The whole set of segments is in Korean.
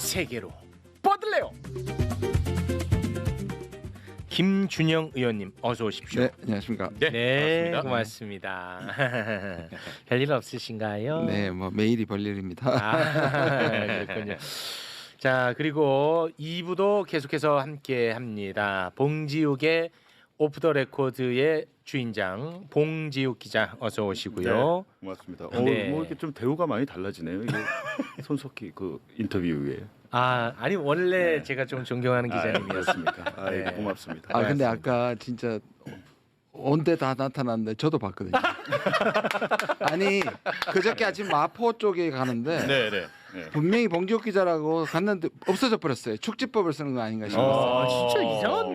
세계로 뻗을래요. 김준영 의원님 어서 오십시오. 네, 안녕하십니까. 네, 반갑습니다. 고맙습니다. 별일 없으신가요? 네, 뭐 매일이 볼일입니다. 아, 그렇군요. 자 그리고 2부도 계속해서 함께 합니다. 봉지욱의 오프 더 레코드의 주인장 봉지욱 기자 어서 오시고요. 고맙습니다. 어, 네. 뭐 이렇게 좀 대우가 많이 달라지네요. 이게 손석희 그 인터뷰 후에. 아 아니 원래 네. 제가 좀 존경하는 기자님이었습니다. 그렇습니까? 아, 네. 예, 고맙습니다. 아 근데. 아까 진짜 온데 다 나타났는데 저도 봤거든요. 아니 그저께 아침 마포 쪽에 가는데 네, 네. 네. 분명히 봉지욱 기자라고 갔는데 없어져 버렸어요. 축지법을 쓰는 거 아닌가 싶었어요. 아 진짜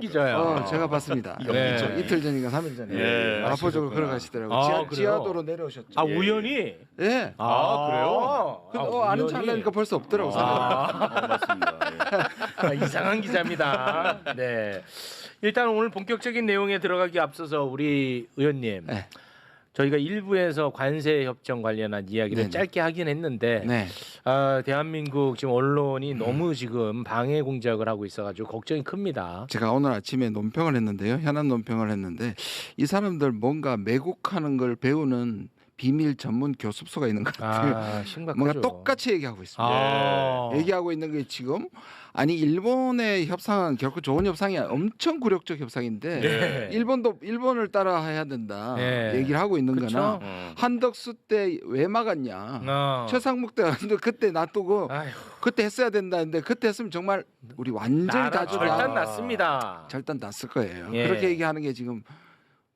어, 이상한 기자야. 어, 제가 봤습니다. 네. 저 이틀 전인가 삼일 전에 예, 마포 쪽으로 아시겠구나. 걸어가시더라고요. 아, 지하, 그래요? 지하도로 내려오셨죠. 아 예. 우연히 예. 아, 그래요? 근데 아, 어, 아는 우연히? 척 하려니까 벌써 없더라고. 아, 어, 맞습니다. 예. 아, 이상한 기자입니다. 네. 일단 오늘 본격적인 내용에 들어가기 앞서서 우리 의원님 네. 저희가 일부에서 관세 협정 관련한 이야기를 네네. 짧게 하긴 했는데 네. 아, 대한민국 지금 언론이 너무 지금 방해 공작을 하고 있어가지고 걱정이 큽니다. 제가 오늘 아침에 논평을 했는데요. 현안 논평을 했는데 이 사람들 뭔가 매국하는 걸 배우는 비밀 전문 교습소가 있는 것 같아요. 아 심각하죠. 뭔가 똑같이 얘기하고 있습니다. 아, 얘기하고 있는 게 지금 아니 일본의 협상은 결코 좋은 협상이 아니라 엄청 굴욕적 협상인데 네. 일본도 일본을 따라 해야 된다 네. 얘기를 하고 있는 그쵸? 거나 어. 한덕수 때 왜 막았냐 어. 최상목 때 그때 놔두고 아휴, 그때 했어야 된다는데 그때 했으면 정말 우리 완전히 다 줄- 절단 아. 났습니다. 절단 났을 거예요. 예. 그렇게 얘기하는 게 지금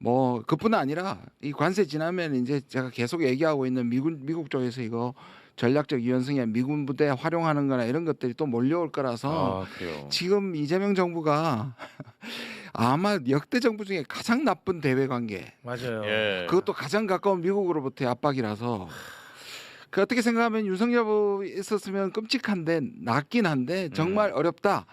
뭐 그뿐 아니라 이 관세 지나면 이제 제가 계속 얘기하고 있는 미군 미국 쪽에서 이거 전략적 유연성이야 미군 부대 활용하는-거나 이런 것들이 또 몰려올 거라서 아. 지금 이재명 정부가 아마 역대 정부 중에 가장 나쁜 대외 관계 맞아요. 예. 그것도 가장 가까운 미국으로부터의 압박이라서 그 어떻게 생각하면 윤석열 후보 있었으면 끔찍한데 낫긴 한데 정말 어렵다.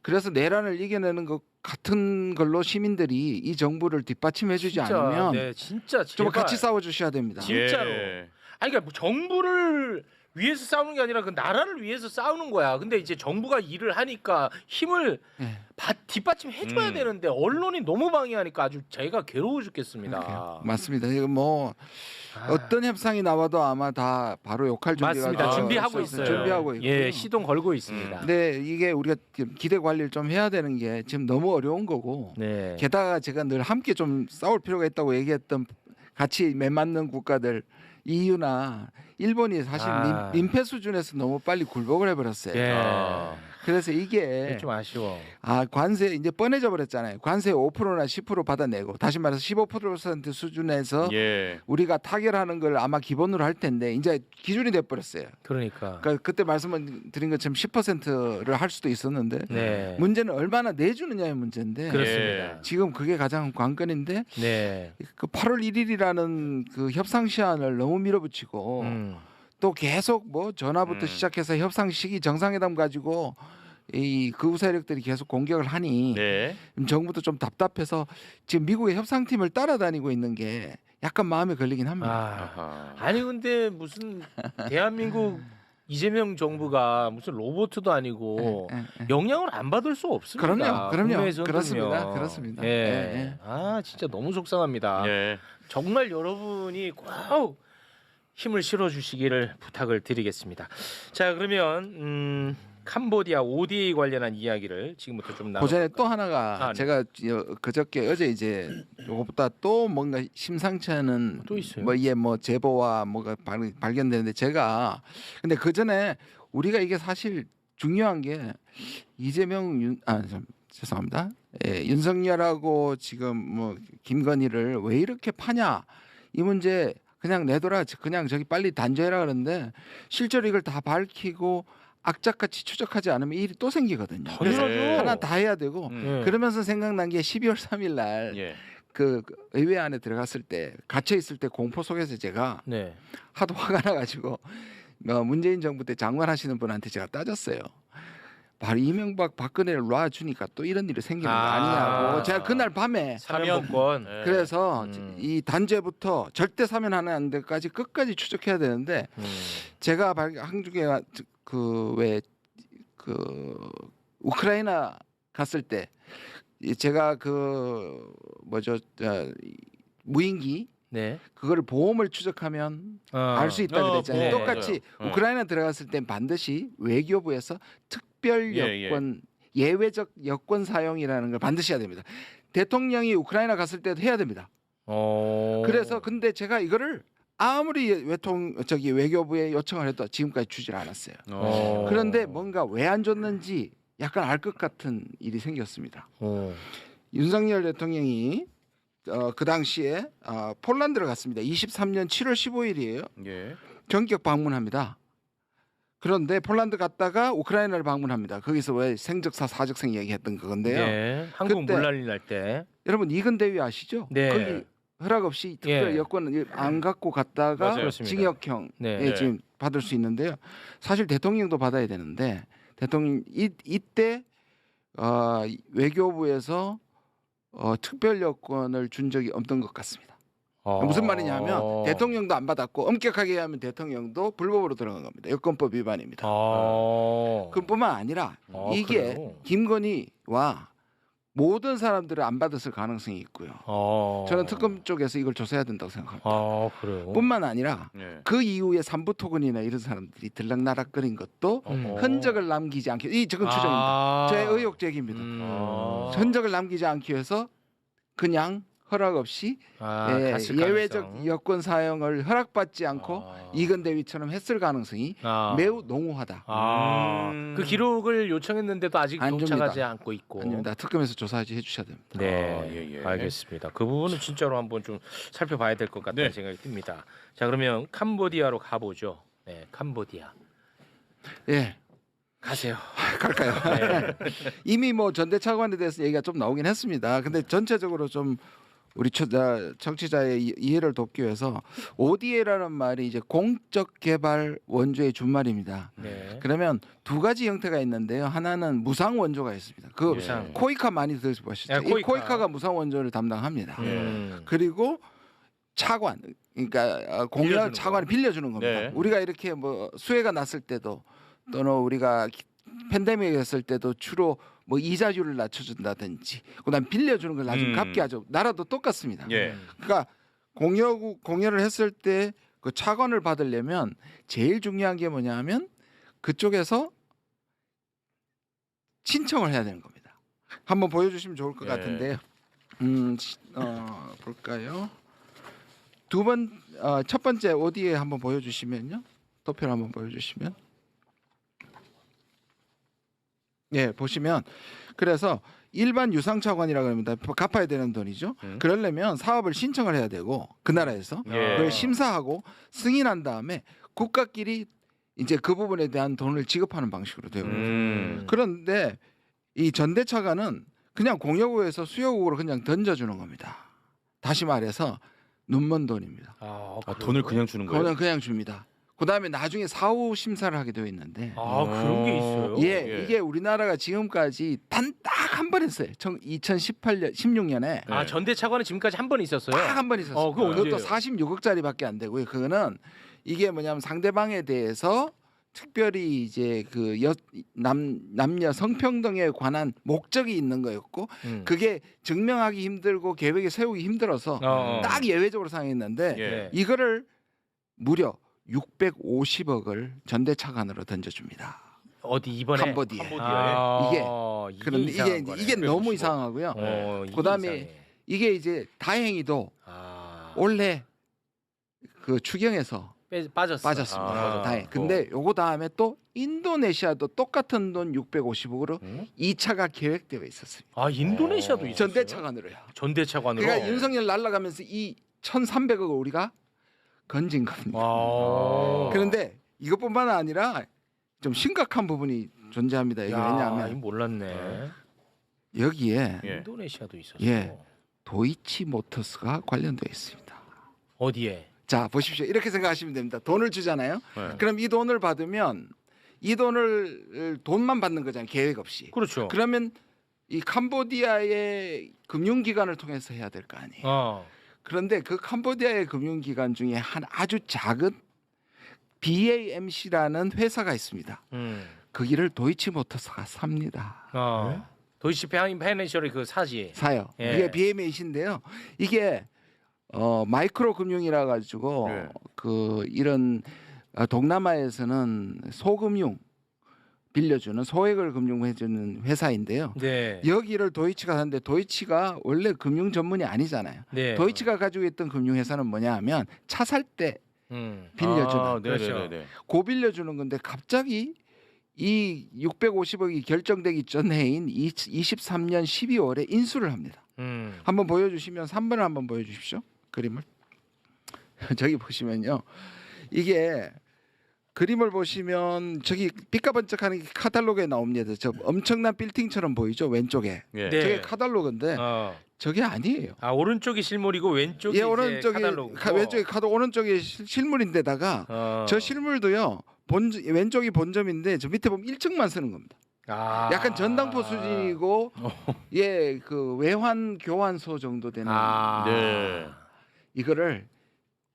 그래서 내란을 이겨내는 것 같은 걸로 시민들이 이 정부를 뒷받침해주지 진짜, 않으면 네, 진짜 좀 제발. 같이 싸워주셔야 됩니다. 진짜로. 예. 아니 그러니까 뭐 정부를 위해서 싸우는 게 아니라 그 나라를 위해서 싸우는 거야. 근데 이제 정부가 일을 하니까 힘을 네. 바, 뒷받침 해줘야 음. 되는데 언론이 너무 방해하니까 아주 제가 괴로워 죽겠습니다. 그러게요. 맞습니다. 이거 뭐 아, 어떤 협상이 나와도 아마 다 바로 욕할 준비가 맞습니다. 아, 준비하고 있어요. 준비하고 있고요. 예, 시동 걸고 있습니다. 근데 이게 우리가 지금 기대 관리를 좀 해야 되는 게 지금 너무 어려운 거고 네. 게다가 제가 늘 함께 좀 싸울 필요가 있다고 얘기했던 같이 맺맞는 국가들 EU나 일본이 사실 아. 민, 민폐 수준에서 너무 빨리 굴복을 해버렸어요. 예. 아. 그래서 이게 좀 아쉬워. 아 관세 이제 뻔해져 버렸잖아요. 관세 5%나 10% 받아내고 다시 말해서 15% 수준에서 예. 우리가 타결하는 걸 아마 기본으로 할 텐데 이제 기준이 돼 버렸어요. 그러니까. 그러니까 그때 말씀드린 것처럼 10%를 할 수도 있었는데 네. 문제는 얼마나 내주느냐의 문제인데 그렇습니다. 지금 그게 가장 관건인데 네. 그 8월 1일이라는 그 협상 시한을 너무 밀어붙이고 음. 또 계속 뭐 전화부터 음. 시작해서 협상 시기 정상회담 가지고 이 극우 세력들이 계속 공격을 하니 네. 정부도 좀 답답해서 지금 미국의 협상팀을 따라다니고 있는 게 약간 마음에 걸리긴 합니다. 아. 아니 근데 무슨 대한민국 이재명 정부가 무슨 로봇도 아니고 예, 예, 예. 영향을 안 받을 수 없습니다. 그럼요, 그럼요. 그렇습니다, 그렇습니다. 예. 예, 예. 아 진짜 너무 속상합니다. 예. 정말 여러분이 꼭 힘을 실어 주시기를 부탁을 드리겠습니다. 자 그러면 음, 캄보디아 ODA 관련한 이야기를 지금부터 좀 나눠. 그 전에 또 하나가 아, 네. 제가 여- 그저께 어제 이제 요것보다 또 뭔가 심상치 않은 또 있어요? 뭐 이게 뭐 제보와 뭐가 발, 발견되는데 제가 근데 그 전에 우리가 이게 사실 중요한 게 이재명 윤아 죄송합니다. 예, 윤석열하고 지금 뭐 김건희를 왜 이렇게 파냐 이 문제 그냥 내둬라 그냥 저기 빨리 단죄해라 그러는데 실제로 이걸 다 밝히고 악착같이 추적하지 않으면 이 일이 또 생기거든요. 그래서 당연하죠. 하나 다 해야 되고 음. 예. 그러면서 생각난 게 12월 3일 날 예. 그 의회 안에 들어갔을 때 갇혀 있을 때 공포 속에서 제가 네. 하도 화가 나가지고 어, 문재인 정부 때 장관하시는 분한테 제가 따졌어요. 바로 이명박 박근혜를 놔주니까 또 이런 일이 생기는 거 아. 아니냐고 제가 그날 밤에 사면권. 예. 그래서 음. 이 단죄부터 절대 사면하는 안 데까지 끝까지 추적해야 되는데 음. 제가 발- 한국에 그왜 그 우크라이나 갔을 때이 제가 그 뭐죠 어, 무인기 네. 그거를 보험을 추적하면 어. 알 수 있다고 어, 그랬잖아요. 네, 똑같이 맞아요. 어. 우크라이나 들어갔을 땐 반드시 외교부에서 특 별 예, 예. 여권 예외적 여권 사용이라는 걸 반드시 해야 됩니다. 대통령이 우크라이나 갔을 때도 해야 됩니다. 어. 그래서 근데 제가 이거를 아무리 외통 저기 외교부에 요청을 해도 지금까지 주질 않았어요. 어. 그런데 뭔가 왜 안 줬는지 약간 알 것 같은 일이 생겼습니다. 어. 윤석열 대통령이 어, 그 당시에 어, 폴란드를 갔습니다. 23년 7월 15일이에요. 예. 전격 방문합니다. 그런데 폴란드 갔다가 우크라이나를 방문합니다. 거기서 왜 생적사 사적생 얘기했던 그건데요. 네. 한국 그때- 물난리 날 때. 여러분 이근 대위 아시죠? 네. 거기 허락 없이 특별 예. 여권을 안 갖고 갔다가 맞아요. 징역형 네. 예, 지금 받을 수 있는데요. 사실 대통령도 받아야 되는데 대통령 이, 이때 어, 외교부에서 어, 특별 여권을 준 적이 없던 것 같습니다. 어. 무슨 말이냐면 대통령도 안 받았고 엄격하게 하면 대통령도 불법으로 들어간 겁니다. 여권법 위반입니다. 어. 그뿐만 아니라 아, 이게 그래요? 김건희와 모든 사람들을 안 받았을 가능성이 있고요. 어. 저는 특검 쪽에서 이걸 조사해야 된다고 생각합니다. 아 그래요. 뿐만 아니라 예. 그 이후에 삼부토건이나 이런 사람들이 들락날락거린 것도 음. 흔적을 남기지 않기 이 지금 추정입니다. 아. 제 의혹 제기입니다. 음. 아. 흔적을 남기지 않기 위해서 그냥 허락 없이 아, 예, 예외적. 여권 사용을 허락받지 않고 아. 이건 대위처럼 했을 가능성이 아. 매우 농후하다. 아. 음. 그 기록을 요청했는데도 아직 안 도착하지 줍니다. 않고 있고. 아닙니다. 특검에서 조사해 주셔야 됩니다. 네, 아, 예, 예. 알겠습니다. 그 부분은 진짜로 한번 좀 살펴봐야 될 것 같다는 네. 생각이 듭니다. 자, 그러면 캄보디아로 가보죠. 네, 캄보디아 예, 가세요. 갈까요? 네. 이미 뭐 전대 차관에 대해서 얘기가 좀 나오긴 했습니다. 근데 전체적으로 좀 우리 청취자의 이- 이해를 돕기 위해서 ODA라는 말이 이제 공적 개발 원조의 준말입니다. 네. 그러면 두 가지 형태가 있는데요. 하나는 무상 원조가 있습니다. 그 무상. 코이카 많이 들어보셨죠? 네, 이 코이카. 코이카 가 무상 원조를 담당합니다. 음. 그리고 차관 그러니까 어, 공연 차관을 빌려주는 겁니다. 네. 우리가 이렇게 뭐 수해가 났을 때도 또는 우리가 기- 팬데믹이었을 때도 주로 뭐 이자율을 낮춰준다든지 그다음 빌려주는 걸 나중에 음. 갚게 하죠. 나라도 똑같습니다. 예. 그러니까 공여 공여를 했을 때 그 차관을 받으려면 제일 중요한 게 뭐냐면 그쪽에서 신청을 해야 되는 겁니다. 한번 보여주시면 좋을 것 예. 같은데요. 음, 시- 어, 볼까요? 두 번, 어, 첫 번째 어디에 한번 보여주시면요. 도표를 한번 보여주시면, 예, 보시면 그래서 일반 유상 차관이라고 합니다. 갚아야 되는 돈이죠. 음. 그러려면 사업을 신청을 해야 되고 그 나라에서 예. 그걸 심사하고 승인한 다음에 국가끼리 이제 그 부분에 대한 돈을 지급하는 방식으로 되고 음. 그런데 이 전대차관은 그냥 공여구에서 수여국으로 그냥 던져주는 겁니다. 다시 말해서 눈먼 돈입니다. 아, 아? 돈을 그냥 주는 거예요? 그냥 그냥 줍니다. 그 다음에 나중에 사후 심사를 하게 되어 있는데 아, 그런 게 있어요. 예, 예. 이게 우리나라가 지금까지 단 딱 한 번 했어요. 2018년 16년에 아, 네. 전대 차관은 지금까지 한 번 있었어요. 딱 한 번 있었어요. 어, 그거 그것도 언제예요? 46억짜리밖에 안 되고요. 그거는 이게 뭐냐면 상대방에 대해서 특별히 이제 그남 남녀 성평등에 관한 목적이 있는 거였고 음. 그게 증명하기 힘들고 계획에 세우기 힘들어서 어, 어. 딱 예외적으로 상했는데 예. 네. 이거를 무려 650억을 전대차관으로 던져줍니다. 어디 이번에 캄보디아. 아, 이게 이게 그런데 이게 거네. 이게 너무 650억. 이상하고요. 어, 이게 그다음에 이상해. 이게 이제 다행히도 아, 원래 그 추경에서 빼, 빠졌어. 빠졌습니다. 아, 다행. 근데 요거 다음에 또 인도네시아도 똑같은 돈 650억으로 음? 2차가 계획되어 있었습니다. 아, 인도네시아도 어. 전대차관으로요. 전대 차관으로. 그러니까 윤석열 날라가면서 이 1,300억을 우리가 건진 겁니다. 아. 그런데 이것뿐만 아니라 좀 심각한 부분이 존재합니다. 이게 야, 왜냐하면 몰랐네. 여기에 예. 인도네시아도 있었어. 예. 도이치 모터스가 관련되어 있습니다. 어디에? 자 보십시오. 이렇게 생각하시면 됩니다. 돈을 주잖아요. 네. 그럼 이 돈을 받으면 이 돈을 돈만 받는 거잖아요. 계획 없이. 그렇죠. 그러면 이 캄보디아의 금융기관을 통해서 해야 될 거 아니에요. 어. 그런데 그 캄보디아의 금융기관 중에 한 아주 작은 BAMC라는 회사가 있습니다. 음. 그 길을 도이치모터스가 삽니다. 어. 도이치 파이낸셜이 그 사지. 사요. 예. 이게 BMA신데요. 이게 어 마이크로 금융이라 가지고 네. 그 이런 어, 동남아에서는 소금융 빌려주는 소액을 금융해주는 회사인데요. 네. 여기를 도이치가 하는데 도이치가 원래 금융 전문이 아니잖아요. 네. 도이치가 가지고 있던 금융회사는 뭐냐 하면 차 살 때 음. 빌려주는 아, 그렇죠. 네네네. 고 빌려주는 건데 갑자기 이 650억이 결정되기 전해인 23년 12월에 인수를 합니다. 음. 한번 보여주시면 3번을 한번 보여주십시오. 그림을 저기 보시면요. 이게 그림을 보시면 저기 삐까번쩍하는 게 카탈로그에 나옵니다. 저 엄청난 빌딩처럼 보이죠 왼쪽에. 예. 네. 저게 카탈로그인데 어. 저게 아니에요. 아 오른쪽이 실물이고 왼쪽이 예, 오른쪽이 카달로그. 카- 왼쪽이 카드 오른쪽이 실- 실물인데다가 어. 저 실물도요. 본 왼쪽이 본점인데 저 밑에 보면 1층만 쓰는 겁니다. 아. 약간 전당포 수준이고 예 그 외환 교환소 정도 되는 아. 네. 이거를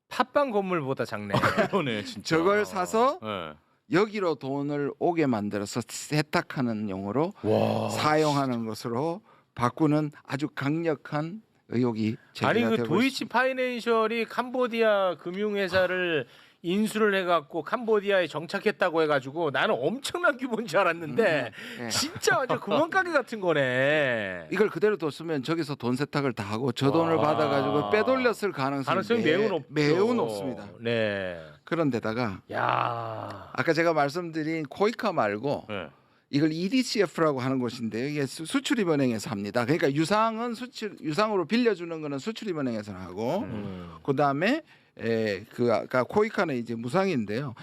팟빵 건물보다 작네. 그러네 진짜. 저걸 사서 예. 여기로 돈을 오게 만들어서 세탁하는 용으로 와. 사용하는 것으로 바꾸는 아주 강력한 의혹이 제기가 아니 그 도이치. 파이낸셜이 캄보디아 금융회사를 인수를 해갖고 캄보디아에 정착했다고 해가지고 나는 엄청난 규모인 줄 알았는데 예. 진짜 완전 구멍가게 같은 거네. 이걸 그대로 뒀으면 저기서 돈 세탁을 다 하고 저 돈을 와. 받아가지고 빼돌렸을 가능성이, 가능성이 매- 매우 높죠. 매우 높습니다. 네. 그런데다가 야. 아까 제가 말씀드린 코이카 말고 예. 이걸 EDCF라고 하는 곳인데요. 이게 수- 수출입은행에서 합니다. 그러니까 유상은 수출 유상으로 빌려주는 거는 수출입은행에서 하고 음. 그 다음에 에, 그 아까 코이카는 이제 무상인데요.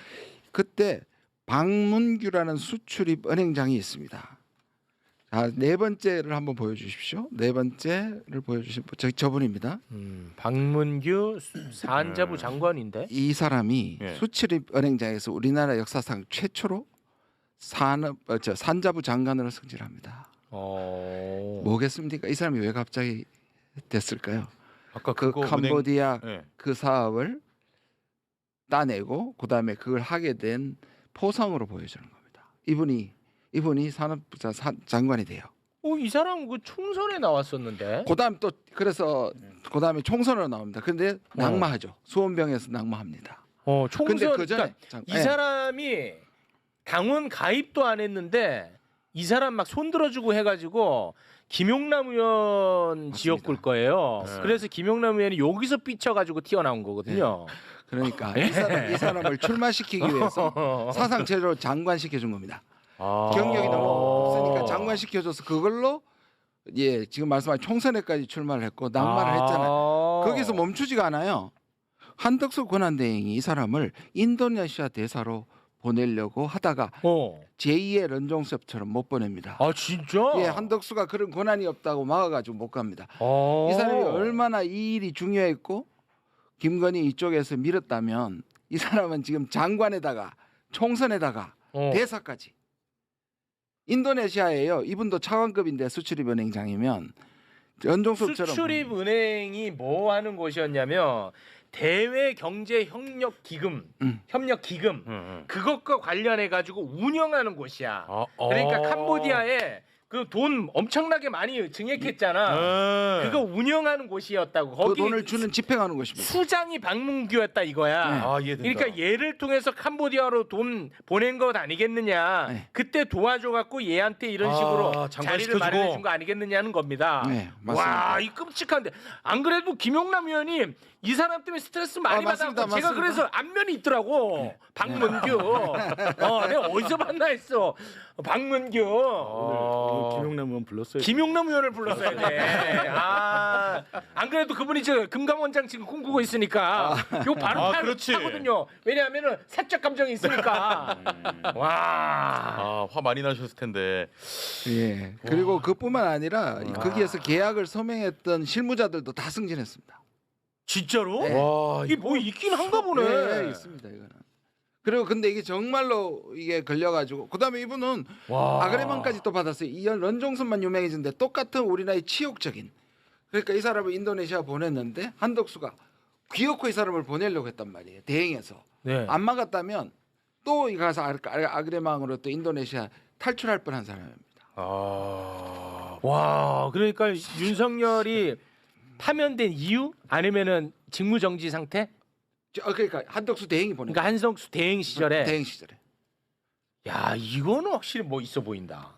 그때 박문규라는 수출입 은행장이 있습니다. 자, 네 번째를 한번 보여주십시오. 네 번째를 보여주신 저 저분입니다. 음. 박문규 수- 산자부 음. 장관인데. 이 사람이 예. 수출입 은행장에서 우리나라 역사상 최초로 산업 어, 저 산자부 장관으로 승진합니다. 어. 뭐겠습니까? 이 사람이 왜 갑자기 됐을까요? 아까 그 그거 캄보디아 은행... 예. 그 사업을 따내고 그다음에 그걸 하게 된 포상으로 보여주는 겁니다. 이분이 이분이 산업부자 사- 장관이 돼요. 어, 이 사람 그 총선에 나왔었는데. 그다음 또 그래서 그다음에 총선으로 나옵니다. 근데 낙마하죠. 수원병에서 낙마합니다. 어, 근데 총선. 그 전에 그러니까 이 예. 사람이 당원 가입도 안 했는데 이 사람 막 손들어주고 해가지고 김용남 의원 지역구일 거예요. 네. 그래서 김용남 의원이 여기서 삐쳐가지고 튀어나온 거거든요. 그러니까 이, 사람, 이 사람을 출마시키기 위해서 어. 사상 최초로 장관 시켜준 겁니다. 아. 경력이 너무 없으니까 장관 시켜줘서 그걸로 예 지금 말씀하신 총선에까지 출마를 했고 낙마를 했잖아요. 아. 거기서 멈추지가 않아요. 한덕수 권한대행이 이 사람을 인도네시아 대사로 보내려고 하다가 어. 제2의 런종섭처럼 못 보냅니다. 아 진짜? 예, 한덕수가 그런 권한이 없다고 막아가지고 못 갑니다. 어. 이 사람이 얼마나 이 일이 중요했고 김건희 이쪽에서 밀었다면 이 사람은 지금 장관에다가 총선에다가 어. 대사까지 인도네시아예요. 이분도 차관급인데 수출입은행장이면 연종섭처럼 수출입 은행이 뭐 하는 곳이었냐면 대외 경제 협력 기금, 음. 협력 기금 응, 응. 그것과 관련해 가지고 운영하는 곳이야. 아, 그러니까 어. 캄보디아에 그 돈 엄청나게 많이 증액했잖아. 네. 그거 운영하는 곳이었다고. 그 거기 돈을 주는 집행하는 것입니다. 수장이 박문규였다 이거야. 네. 아, 이해된다. 그러니까 얘를 통해서 캄보디아로 돈 보낸 것 아니겠느냐. 네. 그때 도와줘 갖고 얘한테 이런 아, 식으로 자리를 시켜주고. 마련해 준 거 아니겠느냐는 겁니다. 네, 맞습니다. 와, 이 끔찍한데. 안 그래도 김용남 의원이 이 사람 때문에 스트레스 많이 아, 맞습니다, 받았고 제가 맞습니다. 그래서 안면이 있더라고. 박문규. 어, 내가 어디서 만나 했어. 박문규. 오늘 김용남 의원 불렀어요. 김용남 의원을 불렀어야 돼. 아, 안 그래도 그분이 저 금감원장 지금 꿈꾸고 있으니까 요 바로 아, 타-. 타거든요. 왜냐하면은 사적 감정이 있으니까. 와. 아, 화 많이 나셨을 텐데. 예. 그리고 그뿐만 아니라 와. 거기에서 계약을 서명했던 실무자들도 다 승진했습니다. 진짜로? 네. 와, 이게 뭐 있긴 한가 보네. 예, 있습니다 이거는. 그리고 근데 이게 정말로 이게 걸려가지고 그다음에 이분은 와. 아그레만까지 또 받았어요. 이연 런종선만 유명해진데 똑같은 우리나라의 치욕적인. 그러니까 이 사람을 인도네시아 보냈는데 한덕수가 귀엽고 이 사람을 보내려고 했단 말이에요. 대행해서 네. 안 막았다면 또이 가서 아- 아- 아그레망으로 또 인도네시아 탈출할 뻔한 사람입니다. 아. 와, 그러니까 윤석열이 파면된 이유 아니면은 직무 정지 상태? 저- 어, 그러니까 한덕수 대행이 보니까 그러니까 한성수 대행 시절에 대행 시절에. 야, 이거는 확실히 뭐 있어 보인다.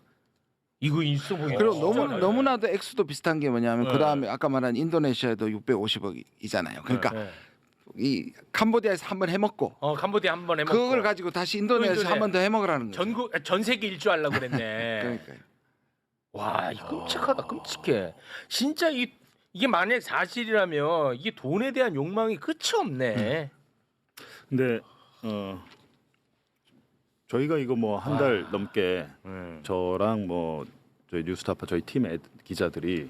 이거 있어 보인다. 그리고 진짜. 너무 너무나도 액수도 비슷한 게 뭐냐면 네. 그 다음에 아까 말한 인도네시아도 650억이잖아요. 그러니까 네. 이 캄보디아에서 한 번 해먹고 어, 캄보디아 한 번 해먹고 그걸 가지고 다시 인도네시아에서 인도네. 한번 더 해먹으라는 거죠. 전국 아, 전 세계 일주 하려고 그랬네. 그러니까요. 와, 이 끔찍하다. 끔찍해. 진짜 이 이게 만약 사실이라면 이게 돈에 대한 욕망이 끝이 없네. 근데 어 저희가 이거 뭐 한달 아. 넘게 음. 저랑 뭐 저희 뉴스타파 저희 팀 애- 기자들이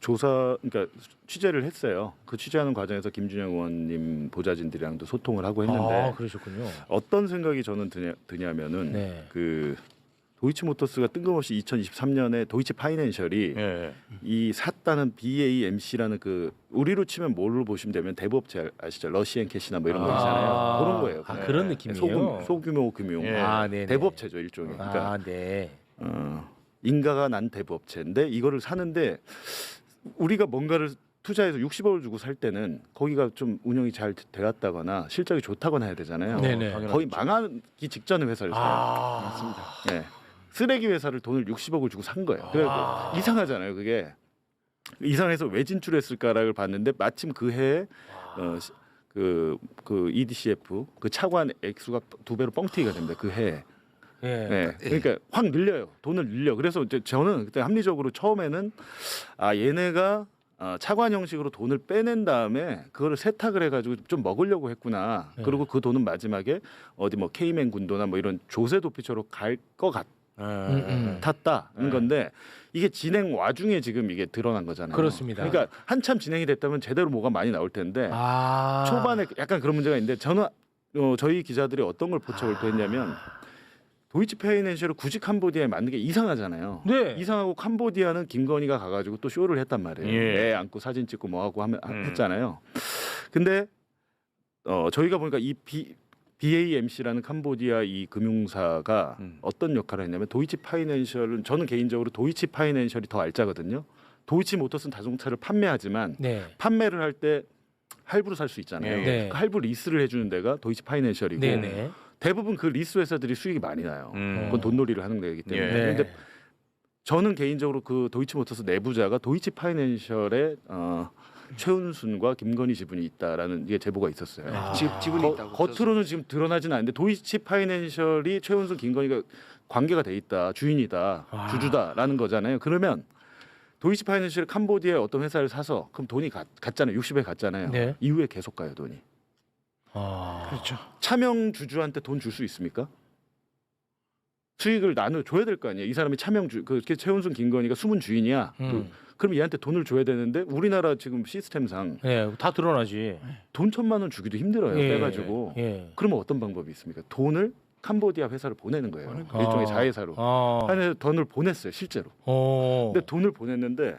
조사 그러니까 취재를 했어요. 그 취재하는 과정에서 김준영 의원님 보좌진들이랑도 소통을 하고 했는데 아, 그러셨군요. 어떤 생각이 저는 드냐, 드냐면은 네. 그 도이치모터스가 뜬금없이 2023년에 도이치 파이낸셜이 예. 이 샀다는 BAMC라는 그 우리로 치면 뭘로 보시면 되면 대부업체 아시죠? 러시앤 캐시나 뭐 이런 거 아. 있잖아요. 그런 거예요. 아, 그냥. 그런 느낌이에요? 소규모, 소규모 금융 예. 아, 네네. 대부업체죠 일종의. 그러니까 아, 네. 어, 인가가 난 대부업체인데 이거를 사는데 우리가 뭔가를 투자해서 60억을 주고 살 때는 거기가 좀 운영이 잘 되었다거나 실적이 좋다거나 해야 되잖아요. 네네. 거의 망하기 직전의 회사를 사요. 아, 맞습니다. 네. 쓰레기 회사를 돈을 60억을 주고 산 거예요. 그래서 아. 이상하잖아요. 그게 이상해서 왜 진출했을까를 봤는데 마침 그 해에 어, 시- 그, 그 EDCF 그 차관 액수가 두 배로 뻥튀기가 됩니다. 그 해에. 예. 네. 그러니까 확 늘려요. 돈을 늘려. 그래서 이제 저는 그때 합리적으로 처음에는 아 얘네가 어, 차관 형식으로 돈을 빼낸 다음에 그거를 세탁을 해가지고 좀 먹으려고 했구나. 네. 그리고 그 돈은 마지막에 어디 뭐 케이맨 군도나 뭐 이런 조세 도피처로 갈것 음, 음. 같았다는 네. 건데 이게 진행 와중에 지금 이게 드러난 거잖아요. 그렇습니다. 그러니까 한참 진행이 됐다면 제대로 뭐가 많이 나올 텐데 아. 초반에 약간 그런 문제가 있는데 저는 어, 저희 기자들이 어떤 걸 포착을 했냐면 도이치 페이낸셜을 굳이 캄보디아에 맞는 게 이상하잖아요. 네. 이상하고 캄보디아는 김건희가 가가지고 또 쇼를 했단 말이에요. 예. 애 안고 사진 찍고 뭐 하고 하면 음. 했잖아요. 근데 어, 저희가 보니까 이 B, BAMC라는 캄보디아 이 금융사가 음. 어떤 역할을 했냐면 도이치 파이낸셜은 저는 개인적으로 도이치 파이낸셜이 더 알짜거든요. 도이치 모터스는 자동차를 판매하지만 네. 판매를 할 때 할부로 살 수 있잖아요. 예, 예. 그 할부 리스를 해주는 데가 도이치 파이낸셜이고 네, 네. 대부분 그 리스 회사들이 수익이 많이 나요. 음. 그건 돈놀이를 하는 데이기 때문에. 예. 근데 저는 개인적으로 그 도이치 모터스 내부자가 도이치 파이낸셜의 어, 최은순과 김건희 지분이 있다라는 게 제보가 있었어요. 아. 지, 지분이 거- 있다고. 겉으로는 지금 드러나진 않는데 도이치 파이낸셜이 최은순 김건희가 관계가 돼 있다 주인이다 아. 주주다라는 거잖아요. 그러면 도이치 파이낸셜이 캄보디아의 어떤 회사를 사서 그럼 돈이 가, 갔잖아요. 60에 갔잖아요. 네. 이후에 계속 가요 돈이. 아. 그렇죠. 차명 주주한테 돈 줄 수 있습니까? 수익을 나눠 줘야 될 거 아니에요. 이 사람이 차명 주, 그 최은순 김건희가 숨은 주인이야. 음. 그, 그럼 얘한테 돈을 줘야 되는데 우리나라 지금 시스템상 네, 다 드러나지. 돈 천만 원 주기도 힘들어요. 예. 빼가지고. 예. 그러면 어떤 방법이 있습니까? 돈을 캄보디아 회사를 보내는 거예요. 일종의 아. 자회사로. 아. 하는 돈을 보냈어요, 실제로. 어. 근데 돈을 보냈는데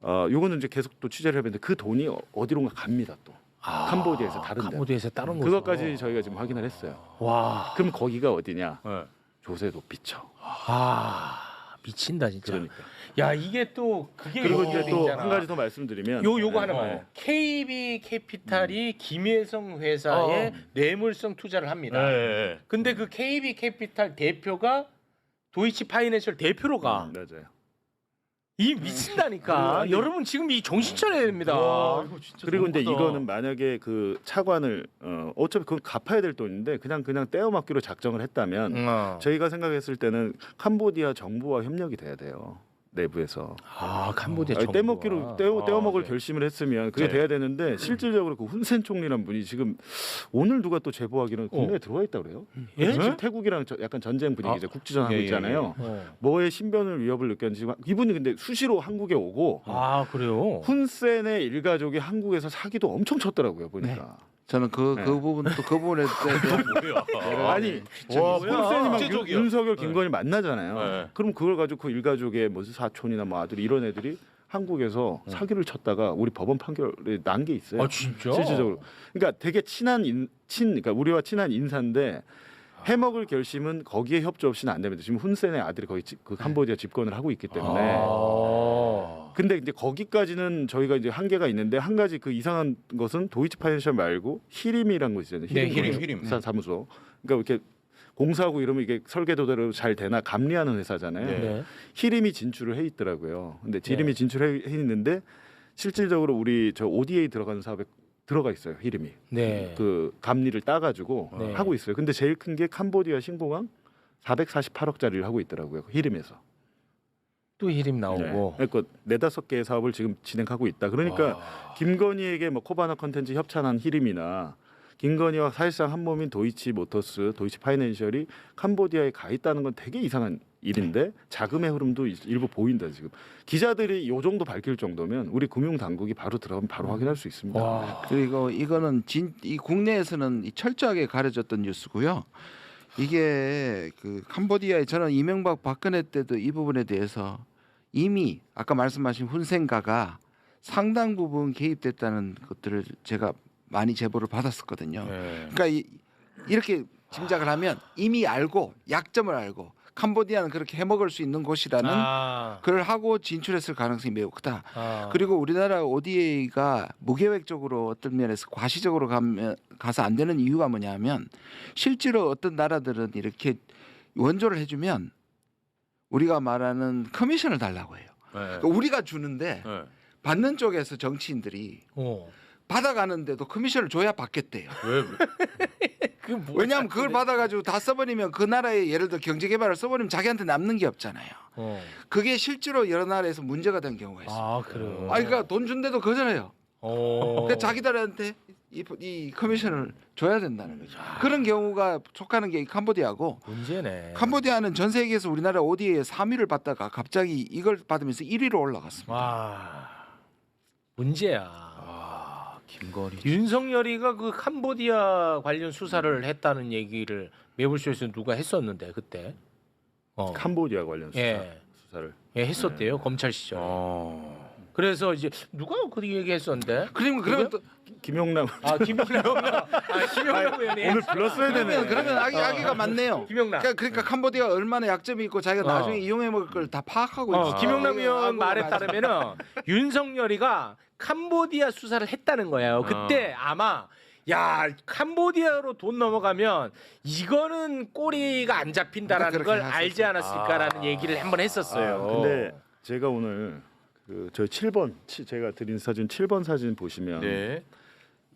어, 요거는 이제 계속 또 취재를 해봤는데 그 돈이 어- 어디론가 갑니다 또. 아, 캄보디아에서 다른 데. 캄보디아에서 다른 곳. 그것까지 저희가 지금 확인을 했어요. 와. 그럼 거기가 어디냐? 네. 조세 도피처. 아. 미친다 진짜. 그러니까. 야, 이게 또 그게 그리고 이제 또. 한 가지 더 말씀드리면 요 요거 네. 하나만. 네. KB 캐피탈이 김혜성 회사에 어. 뇌물성 투자를 합니다. 네. 근데 그 KB 캐피탈 대표가 도이치 파이낸셜 대표로 가. 음, 맞아요. 이 미친다니까. 아니, 여러분 지금 이 정신 차려야 됩니다. 그리고 이제 이거는 만약에 그 차관을 어, 어차피 그건 갚아야 될 돈인데 그냥 그냥 떼어막기로 작정을 했다면 어. 저희가 생각했을 때는 캄보디아 정부와 협력이 돼야 돼요. 내부에서 아 캄보디아 아니, 정부가. 떼먹기로 떼어, 떼어 먹을 네. 결심을 했으면 그게 네. 돼야 되는데 실질적으로 그 훈센 총리란 분이 지금 오늘 누가 또 제보하기는 국내에 들어와 있다 그래요. 예? 지금 태국이랑 저- 약간 전쟁 분위기죠. 국지전 하고 예, 예, 있잖아요. 어. 뭐의 신변을 위협을 느꼈는지 이분이 근데 수시로 한국에 오고 아 그래요. 훈센의 일가족이 한국에서 사기도 엄청 쳤더라고요 보니까. 저는 그그 네. 부분 또 그 부분에 대해서 아니 와, 훈센이 뭐야. 막 국제적이야. 윤, 윤석열 김건희 만나잖아요. 네. 그럼 그걸 가지고 그 일가족의 뭐 사촌이나 뭐 아들 이런 애들이 한국에서 사기를 쳤다가 우리 법원 판결에 난 게 있어요. 아 진짜? 실질적으로. 그러니까 되게 친한 인, 친 그러니까 우리와 친한 인사인데 해먹을 결심은 거기에 협조 없이는 안 됩니다. 지금 훈센의 아들이 거기 집- 그 캄보디아 집권을 하고 있기 때문에. 아. 근데 이제 거기까지는 저희가 이제 한계가 있는데 한 가지 그 이상한 것은 도이치 파이낸셜 말고 히림이라는 거 있잖아요. 네, 히림, 사- 히림. 사- 사무소. 그러니까 이렇게 공사하고 이러면 이게 설계도대로 잘 되나 감리하는 회사잖아요. 네. 네. 히림이 진출을 해 있더라고요. 근데 지림이 네. 진출해 있는데 실질적으로 우리 저 ODA 들어가는 사업에 들어가 있어요. 히림이. 네. 그 감리를 따가지고 네. 하고 있어요. 근데 제일 큰 게 캄보디아 신공항 448억짜리를 하고 있더라고요. 그 히림에서. 또 히림 나오고. 네. 그러니까 네다섯 개의 사업을 지금 진행하고 있다. 그러니까 아. 김건희에게 뭐 코바나 컨텐츠 협찬한 히림이나 김건희와 사실상 한 몸인 도이치 모터스, 도이치 파이낸셜이 캄보디아에 가 있다는 건 되게 이상한 일인데 자금의 흐름도 일- 일부 보인다 지금. 기자들이 요 정도 밝힐 정도면 우리 금융 당국이 바로 들어가면 바로 확인할 수 있습니다. 와. 그리고 이거는 진, 이 국내에서는 이 철저하게 가려졌던 뉴스고요. 이게 그 캄보디아에 저는 이명박 박근혜 때도 이 부분에 대해서 이미 아까 말씀하신 훈센가가 상당 부분 개입됐다는 것들을 제가 많이 제보를 받았었거든요. 네. 그러니까 이, 이렇게 짐작을 하면 이미 알고 약점을 알고 캄보디아는 그렇게 해먹을 수 있는 곳이라는 아. 그걸 하고 진출했을 가능성이 매우 크다. 아. 그리고 우리나라 ODA가 무계획적으로 어떤 면에서 과시적으로 가면 가서 안 되는 이유가 뭐냐면 실제로 어떤 나라들은 이렇게 원조를 해주면 우리가 말하는 커미션을 달라고 해요. 네. 그러니까 우리가 주는데 네. 받는 쪽에서 정치인들이 어. 받아가는데도 커미션을 줘야 받겠대요. 왜? 왜? 그 뭐- 왜냐하면 그걸 받아가지고 다 써버리면 그 나라의 예를 들어 경제 개발을 써버리면 자기한테 남는 게 없잖아요. 어. 그게 실제로 여러 나라에서 문제가 된 경우가 있어요. 아 그래요. 아, 그러니까 돈 준데도 거절해요. 어. 그러니까 자기들한테 이, 이 커미션을 줘야 된다는 거죠. 그런 경우가 속하는 게 캄보디아고 문제네. 캄보디아는 전 세계에서 우리나라 ODA에 3위를 받다가 갑자기 이걸 받으면서 1위로 올라갔습니다. 와. 문제야. 아, 김건희. 윤석열이가 그 캄보디아 관련 수사를 했다는 얘기를 매불쇼에서 누가 했었는데 그때. 어. 캄보디아 관련 수사, 예. 수사를. 예, 했었대요 검찰 시절. 어. 그래서 이제 누가 그 얘기했었는데? 그러면 그러면 또 김용남 아 김영남. 아 김영남 의원이. 오늘 불렀어야 되네. 그러면 그러면 아기 아기가 많네요. 김영남. 그러니까, 그러니까 캄보디아가 얼마나 약점이 있고 자기가 어. 나중에 이용해 먹을 걸 다 파악하고 어, 있어. 김영남 의원 말에. 따르면은 윤석열이가 캄보디아 수사를 했다는 거예요. 그때 아마 야 캄보디아로 돈 넘어가면 이거는 꼬리가 안 잡힌다라는 걸. 알지 않았을까라는 아. 얘기를 한번 했었어요. 아, 근데 제가 오늘 그 저 7번 제가 드린 사진 7번 사진 보시면 네.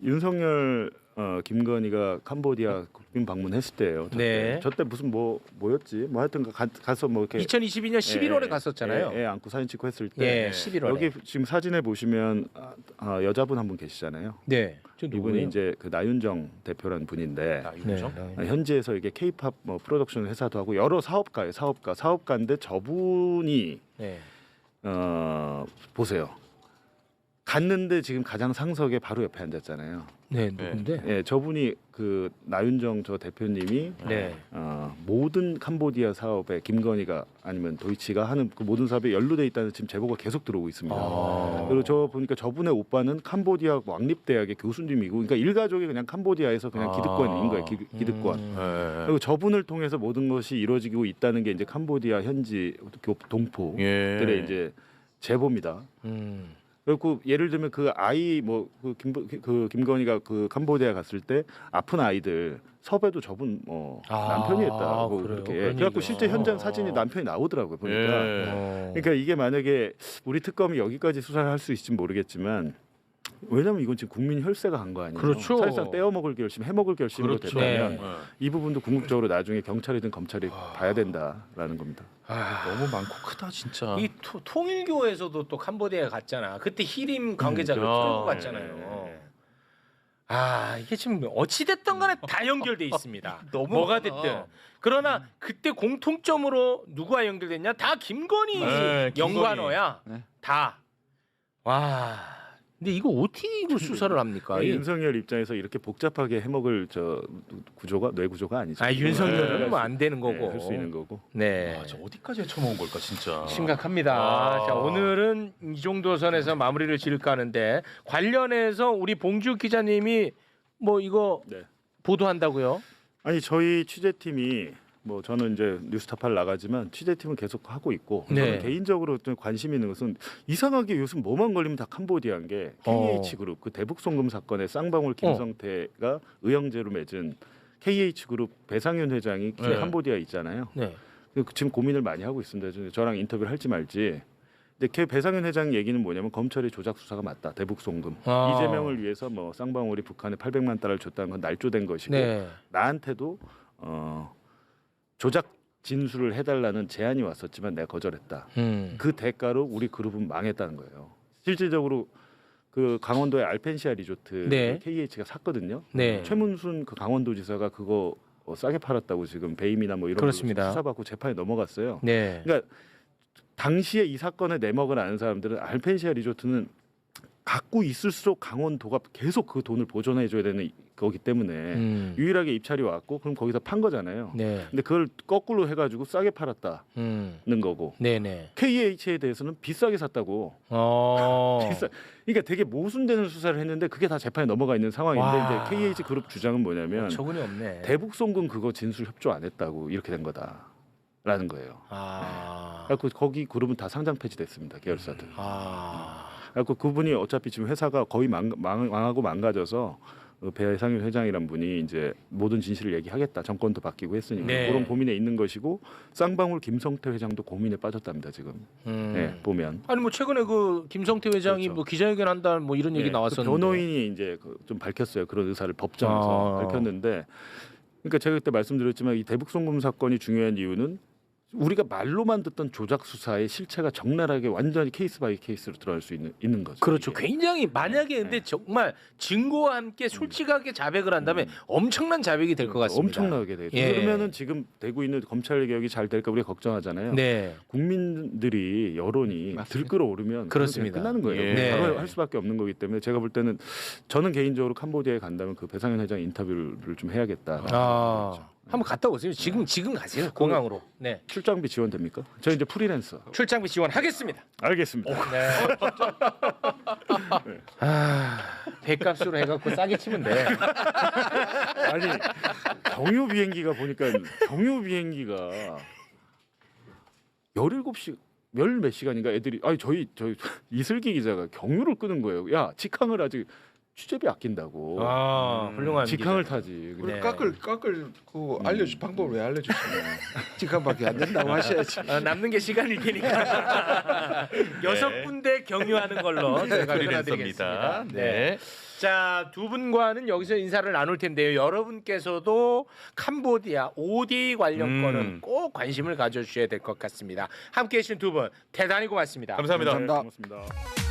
윤석열 어, 김건희가 캄보디아 국빈 방문했을 때예요. 저 네. 때. 저때 무슨 뭐 뭐였지? 뭐 하여튼 가, 가서 뭐 이렇게 2022년 11월에 애- 갔었잖아요. 애, 애 안고 사진 찍고 했을 예, 때 11월에. 여기 지금 사진에 보시면 아, 아, 여자분 한 분 계시잖아요. 네. 저 이분이? 이제 그 나윤정 대표라는 분인데 아, 네. 윤정. 아, 현지에서 이게 케이팝 뭐 프로덕션 회사도 하고 여러 사업가예요. 사업가 사업가인데 저분이 네. 어 보세요. 갔는데 지금 가장 상석에 바로 옆에 앉았잖아요. 네, 누군데? 예, 저분이 그 나윤정 저 대표님이 네. 어, 모든 캄보디아 사업에 김건희가 아니면 도이치가 하는 그 모든 사업에 연루돼 있다는 지금 제보가 계속 들어오고 있습니다. 아. 그리고 저 보니까 저분의 오빠는 캄보디아 왕립대학의 교수님이고, 그러니까 일가족이 그냥 캄보디아에서 그냥 아. 기득권인 거예요. 기, 기득권. 음. 네. 그리고 저분을 통해서 모든 것이 이루어지고 있다는 게 이제 캄보디아 현지 교- 동포들의 예. 이제 제보입니다. 음. 그리고 예를 들면 그 아이 뭐그 김, 그 김건희가 그 캄보디아 갔을 때 아픈 아이들 섭외도 저분 뭐 아, 남편이 했다고 그래요? 그렇게 그런 그래갖고 얘기가. 실제 현장 어. 사진이 남편이 나오더라고요 보니까 예. 어. 그러니까 이게 만약에 우리 특검이 여기까지 수사를 할 수 있을지 모르겠지만 왜냐면 이건 지금 국민 혈세가 간 거 아니에요 그렇죠. 사실상 떼어먹을 결심 해먹을 결심으로 그렇죠. 됐다면 네. 이 부분도 궁극적으로 나중에 경찰이든 검찰이 봐야 된다라는 겁니다 아. 너무 많고 크다 진짜. 이 토- 통일교에서도 또 캄보디아 갔잖아. 그때 히림 음, 끌고 아, 갔잖아요. 예, 예. 아 이게 지금 어찌 됐든 간에 다 연결돼 있습니다. 너무 뭐가 많아. 됐든. 그러나 그때 공통점으로 누가 연결됐냐? 다 김건희 네, 연관어야. 네. 다. 와. 근데 이거 어떻게 이거 수사를 합니까? 이 이- 윤석열 입장에서 이렇게 복잡하게 해먹을 저 구조가 뇌 구조가 아니죠. 아 윤석열은 네. 뭐안 되는 거고. 할 수 있는 거고. 네. 아, 저 어디까지 헤쳐먹은 걸까 진짜. 심각합니다. 아. 자, 오늘은 이 정도 선에서 마무리를 지을까 하는데 관련해서 우리 봉주 기자님이 뭐 이거 네. 보도한다고요? 아니 저희 취재팀이 뭐 저는 이제 뉴스타파를 나가지만 취재팀은 계속 하고 있고 네. 저는 개인적으로 좀 관심 있는 것은 이상하게 요즘 뭐만 걸리면 다 캄보디아인 게 어. KH 그룹 그 대북 송금 사건의 쌍방울 김성태가 의형제로 맺은 KH 그룹 배상윤 회장이 네. 캄보디아 에 있잖아요. 네. 그 지금 고민을 많이 하고 있습니다. 저- 저랑 인터뷰를 할지 말지. 근데 걔 배상윤 회장 얘기는 뭐냐면 검찰의 조작 수사가 맞다. 대북 송금. 아. 이재명을 위해서 뭐 쌍방울이 북한에 800만 달러를 줬다는 건 날조된 것이고 네. 나한테도 어, 조작 진술을 해달라는 제안이 왔었지만 내가 거절했다. 음. 그 대가로 우리 그룹은 망했다는 거예요. 실질적으로 그 강원도의 알펜시아 리조트 네. KH가 샀거든요. 네. 최문순 그 강원도지사가 그거 어, 싸게 팔았다고 지금 배임이나 뭐 이런 그렇습니다. 걸로 수사받고 재판에 넘어갔어요. 네. 그러니까 당시에 이 사건의 내막을 아는 사람들은 알펜시아 리조트는 갖고 있을수록 강원도가 계속 그 돈을 보존해 줘야 되는 이- 거기 때문에 음. 유일하게 입찰이 왔고 그럼 거기서 판 거잖아요. 네. 근데 그걸 거꾸로 해가지고 싸게 팔았다는 음. 거고 네네. KH에 대해서는 비싸게 샀다고. 어. 비싸. 그러니까 되게 모순되는 수사를 했는데 그게 다 재판에 넘어가 있는 상황인데 와. 이제 KH 그룹 주장은 뭐냐면 저분이 없네. 대북 송금 그거 진술 협조 안 했다고 이렇게 된 거다 라는 거예요. 아. 그래서 거기 그룹은 다 상장 폐지됐습니다 계열사들. 아. 그래서 그분이 어차피 지금 회사가 거의 망, 망, 망하고 망가져서 그 배상윤 회장이란 분이 이제 모든 진실을 얘기하겠다 정권도 바뀌고 했으니까 네. 그런 고민에 있는 것이고 쌍방울 김성태 회장도 고민에 빠졌답니다 지금 음. 네, 보면 아니 뭐 최근에 그 김성태 회장이 그렇죠. 뭐 기자회견 한다 뭐 이런 얘기 네, 그 나왔었는데. 변호인이 이제 그 좀 밝혔어요 그런 의사를 법정에서 아. 밝혔는데 그러니까 제가 그때 말씀드렸지만 이 대북 송금 사건이 중요한 이유는 우리가 말로만 듣던 조작 수사의 실체가 적나라하게 완전히 케이스 바이 케이스로 들어갈 수 있는 있는 거죠. 그렇죠. 이게. 굉장히 만약에 네. 근데 정말 증거와 함께 솔직하게 자백을 한다면 음. 엄청난 자백이 될 것 같습니다. 엄청나게 되죠. 예. 그러면은 지금 되고 있는 검찰 개혁이 잘 될까 우리가 걱정하잖아요. 네. 국민들이 여론이. 들끓어오르면 그렇습니다. 끝나는 거예요. 예. 네. 할 수밖에 없는 거기 때문에 제가 볼 때는 저는 개인적으로 캄보디아에 간다면 그 배상현 회장 인터뷰를 좀 해야겠다. 아. 한번 갔다 오세요. 지금 지금 가세요. 공항으로. 네. 출장비 지원됩니까? 저 이제 프리랜서. 출장비 지원하겠습니다. 알겠습니다. 네. 아, 배값으로 해갖고 싸게 치면 돼. 아니 경유 비행기가 보니까 경유 비행기가 17시 열 몇 시간인가 애들이 아니 저희 저희 이슬기 기자가 경유를 끄는 거예요. 야 직항을 아직 취재비 아낀다고. 아, 훌륭한 직항을 기자. 타지. 우리 네. 깎을 깎을 그 알려주 방법을 왜 알려주시냐? 직함밖에 안 된다고 하셔야지. 어, 남는 게 시간일 테니까 여섯 군데 경유하는 걸로 저희가 프리랜서입니다. 전화드리겠습니다. 네. 네. 자, 두 분과는 여기서 인사를 나눌 텐데요. 여러분께서도 캄보디아 ODA 관련 음. 건은 꼭 관심을 가져주셔야 될 것 같습니다. 함께 해 주신 두 분 대단히 고맙습니다. 감사합니다. 네, 고맙습니다.